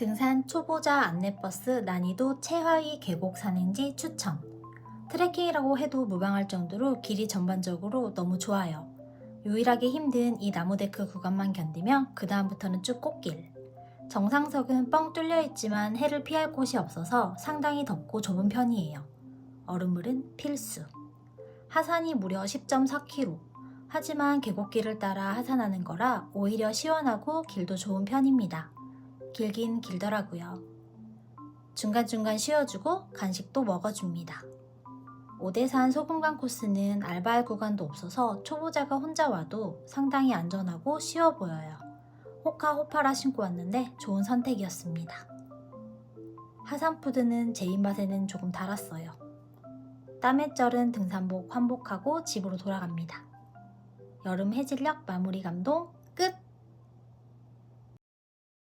등산 초보자 안내버스 난이도 최하위 계곡 산행지 추천. 트레킹이라고 해도 무방할 정도로 길이 전반적으로 너무 좋아요. 유일하게 힘든 이 나무데크 구간만 견디면 그 다음부터는 쭉 꽃길. 정상석은 뻥 뚫려 있지만 해를 피할 곳이 없어서 상당히 덥고 좁은 편이에요. 얼음물은 필수. 하산이 무려 10.4km. 하지만 계곡길을 따라 하산하는 거라 오히려 시원하고 길도 좋은 편입니다. 길긴 길더라고요. 중간중간 쉬어주고 간식도 먹어줍니다. 오대산 소금강 코스는 알바할 구간도 없어서 초보자가 혼자 와도 상당히 안전하고 쉬워 보여요. 호카 호파라 신고 왔는데 좋은 선택이었습니다. 하산푸드는 제 입맛에는 조금 달았어요. 땀에 쩔은 등산복 환복하고 집으로 돌아갑니다. 여름 해질녘 마무리 감동 끝!